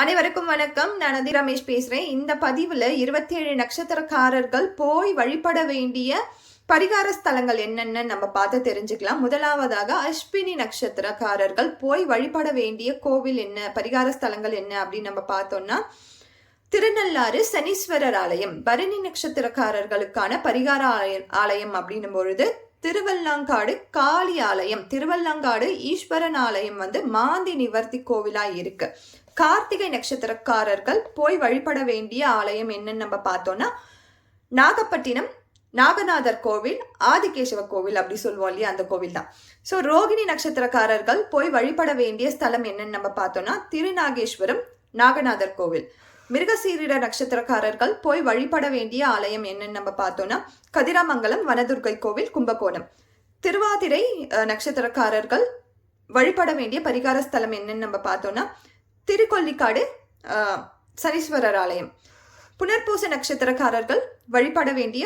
அனைவருக்கும் வணக்கம். நான் நதி ரமேஷ் பேசுகிறேன் இந்த பதிவில் இருபத்தி ஏழு நட்சத்திரக்காரர்கள் போய் வழிபட வேண்டிய பரிகார ஸ்தலங்கள் என்னென்னு நம்ம பார்த்து தெரிஞ்சுக்கலாம். முதலாவதாக அஸ்வினி நட்சத்திரக்காரர்கள் போய் வழிபட வேண்டிய கோவில் என்ன? பரிகார ஸ்தலங்கள் என்ன அப்படின்னு நம்ம பார்த்தோம்னா திருநள்ளாறு சனீஸ்வரர் ஆலயம். பரணி நட்சத்திரக்காரர்களுக்கான பரிகார ஆலயம் ஆலயம் அப்படின்னும் பொழுது திருவல்லாங்காடு காளி ஆலயம். திருவல்லாங்காடு ஈஸ்வரன் ஆலயம் வந்து மாந்தி நிவர்த்தி கோவிலா இருக்கு. கார்த்திகை நட்சத்திரக்காரர்கள் போய் வழிபட வேண்டிய ஆலயம் என்னன்னு நம்ம பார்த்தோம்னா நாகப்பட்டினம் நாகநாதர் கோவில் ஆதிகேசவ கோவில் அப்படி சொல்லுவோம் இல்லையா அந்த கோவில் தான். ஸோ ரோகிணி நட்சத்திரக்காரர்கள் போய் வழிபட வேண்டிய ஸ்தலம் என்னன்னு நம்ம பார்த்தோம்னா திருநாகேஸ்வரம் நாகநாதர் கோவில். மிருகசீரிட நட்சத்திரக்காரர்கள் போய் வழிபட வேண்டிய ஆலயம் என்னன்னு நம்ம பார்த்தோம்னா கதிராமங்கலம் வனதுர்கை கோவில் கும்பகோணம். திருவாதிரை நட்சத்திரக்காரர்கள் வழிபட வேண்டிய பரிகார ஸ்தலம் என்னன்னு நம்ம பார்த்தோம்னா திருக்கொல்லிக்காடு சனீஸ்வரர் ஆலயம். புனர்பூச நட்சத்திரக்காரர்கள் வழிபட வேண்டிய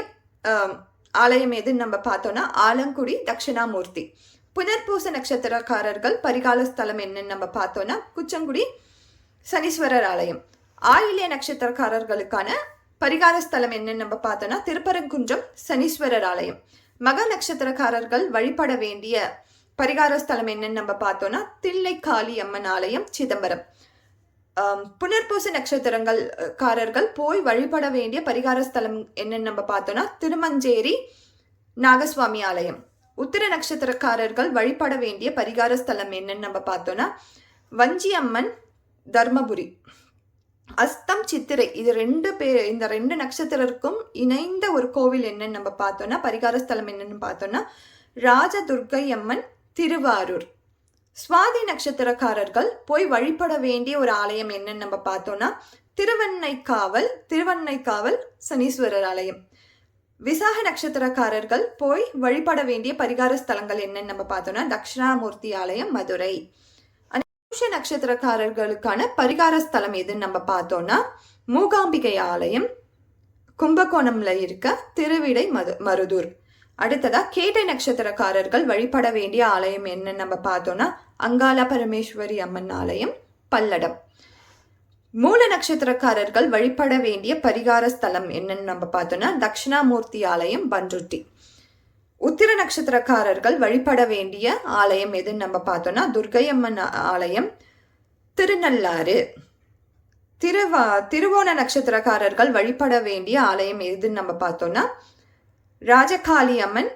ஆலயம் எதுன்னு நம்ம பார்த்தோம்னா ஆலங்குடி தட்சிணாமூர்த்தி. புனர்பூச நட்சத்திரக்காரர்கள் பரிகால ஸ்தலம் என்னன்னு நம்ம பார்த்தோம்னா குச்சங்குடி சனீஸ்வரர் ஆலயம். ஆயிலிய நட்சத்திரக்காரர்களுக்கான பரிகார ஸ்தலம் என்னன்னு நம்ம பார்த்தோம்னா திருப்பரங்குன்றம் சனீஸ்வரர் ஆலயம். மக நட்சத்திரக்காரர்கள் வழிபட வேண்டிய பரிகார ஸ்தலம் என்னன்னு நம்ம பார்த்தோம்னா தில்லைக்காளி அம்மன் ஆலயம் சிதம்பரம். புனர்பூச நட்சத்திரங்கள் காரர்கள் போய் வழிபட வேண்டிய பரிகார ஸ்தலம் என்னன்னு நம்ம பார்த்தோம்னா திருமஞ்சேரி நாகசுவாமி ஆலயம். உத்திர நட்சத்திரக்காரர்கள் வழிபட வேண்டிய பரிகார ஸ்தலம் என்னன்னு நம்ம பார்த்தோம்னா வஞ்சி அம்மன் தர்மபுரி. அஸ்தம் சித்திரை இது ரெண்டு பேர் இந்த ரெண்டு நட்சத்திரருக்கும் இணைந்த ஒரு கோவில் என்னன்னு நம்ம பார்த்தோம்னா பரிகார ஸ்தலம் என்னன்னு பார்த்தோம்னா ராஜதுர்க்கை அம்மன் திருவாரூர். சுவாதி நட்சத்திரக்காரர்கள் போய் வழிபட வேண்டிய ஒரு ஆலயம் என்னன்னு நம்ம பார்த்தோம்னா திருவண்ணைக்காவல் திருவண்ணைக்காவல் சனீஸ்வரர் ஆலயம். விசாக நட்சத்திரக்காரர்கள் போய் வழிபட வேண்டிய பரிகார ஸ்தலங்கள் என்னன்னு நம்ம பார்த்தோம்னா தக்ஷணாமூர்த்தி ஆலயம் மதுரை. அனுஷ நட்சத்திரக்காரர்களுக்கான பரிகார ஸ்தலம் எதுன்னு நம்ம பார்த்தோம்னா மூகாம்பிகை ஆலயம் கும்பகோணம்ல இருக்க திருவிடை மது மருதூர். அடுத்ததா கேட்டை நட்சத்திரக்காரர்கள் வழிபட வேண்டிய ஆலயம் என்னன்னு நம்ம பார்த்தோம்னா அங்காள பரமேஸ்வரி அம்மன் ஆலயம் பல்லடம். மூல நட்சத்திரக்காரர்கள் வழிபட வேண்டிய பரிகார ஸ்தலம் என்னன்னு நம்ம பார்த்தோம்னா தட்சிணாமூர்த்தி ஆலயம் பன்ருட்டி உத்திர நட்சத்திரக்காரர்கள் வழிபட வேண்டிய ஆலயம் எதுன்னு நம்ம பார்த்தோம்னா துர்கையம்மன் ஆலயம் திருநள்ளாறு. திருவா திருவோண நட்சத்திரக்காரர்கள் வழிபட வேண்டிய ஆலயம் எதுன்னு நம்ம பார்த்தோம்னா ராஜகாளி அம்மன்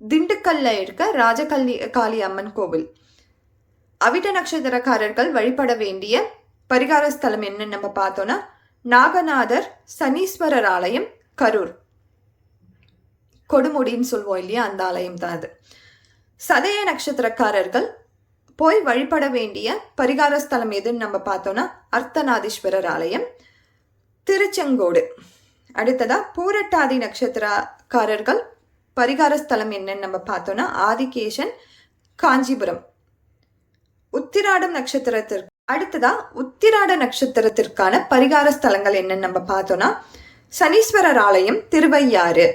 திண்டுக்கல்ல இருக்க ராஜகல்லி காளி அம்மன் கோவில். அவிட்ட நட்சத்திரக்காரர்கள் வழிபட வேண்டிய பரிகார ஸ்தலம் என்னன்னு நம்ம பார்த்தோம்னா நாகநாதர் சனீஸ்வரர் ஆலயம் கரூர். கொடுமுடின்னு சொல்லுவோம் இல்லையா அந்த ஆலயம் தான் அது. சதய நட்சத்திரக்காரர்கள் போய் வழிபட வேண்டிய பரிகார ஸ்தலம் எதுன்னு நம்ம பார்த்தோம்னா அர்த்தநாதீஸ்வரர் ஆலயம் திருச்செங்கோடு. அடுத்ததா பூரட்டாதி காரர்கள். பரிகார ஸ்தலம் என்னன்னு நம்ம பார்த்தோம்னா ஆதிகேசன் காஞ்சிபுரம். உத்திராடம் நட்சத்திரத்திற்கு அடுத்ததா உத்திராட நட்சத்திரத்திற்கான பரிகார ஸ்தலங்கள் என்னன்னு நம்ம பார்த்தோம்னா சனீஸ்வரர் ஆலயம் திருவையாறு.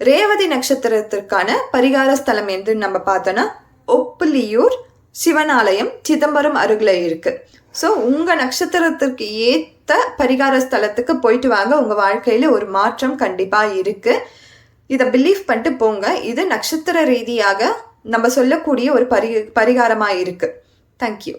ரேவதி நட்சத்திரத்திற்கான பரிகார ஸ்தலம் என்று நம்ம பார்த்தோம்னா ஒப்புலியூர் சிவன் ஆலயம் சிதம்பரம் அருகில் இருக்கு. ஸோ உங்க நட்சத்திரத்திற்கு ஏத்த பரிகார ஸ்தலத்துக்கு போயிட்டு வாங்க. உங்க வாழ்க்கையில ஒரு மாற்றம் கண்டிப்பா இருக்கு. இதை பிலீவ் பண்ணிட்டு போங்க. இது நட்சத்திர ரீதியாக நம்ம சொல்லக்கூடிய ஒரு பரி பரிகாரமாக இருக்குது தேங்க்யூ